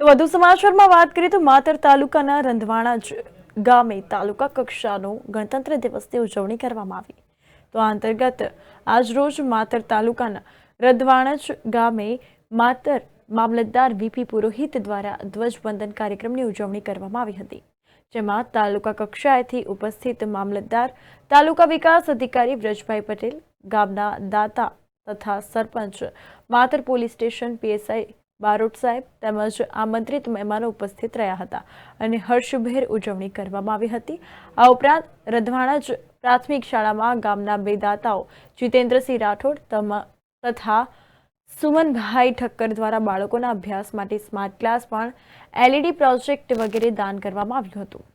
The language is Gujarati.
તો વધુ સમાચારમાં વાત કરીએ તો માતર તાલુકાના રંધવાણા ગામે તાલુકા કક્ષાનો ગણતંત્ર દિવસની ઉજવણી કરવામાં આવી. તો આ અંતર્ગત આજરોજ માતર તાલુકાના રંધવાણજ ગામે માતર મામલતદાર વીપી પુરોહિત દ્વારા ધ્વજવંદન કાર્યક્રમની ઉજવણી કરવામાં આવી હતી, જેમાં તાલુકા કક્ષાએથી ઉપસ્થિત મામલતદાર, તાલુકા વિકાસ અધિકારી વ્રજભાઈ પટેલ, ગામના દાતા તથા sarpanch, Matar police station PSI Barot saheb તેમજ આમંત્રિત મહેમાનો ઉપસ્થિત રહ્યા હતા અને હર્ષભેર ઉજવણી કરવામાં આવી હતી. આ ઉપરાંત રધવાણા પ્રાથમિક શાળામાં ગામના બે દાતાઓ જીતેન્દ્રસિંહ રાઠોડ તથા સુમનભાઈ ઠક્કર દ્વારા બાળકોના અભ્યાસ માટે સ્માર્ટ ક્લાસ પણ એલઈડી પ્રોજેક્ટ વગેરે દાન કરવામાં આવ્યું હતું.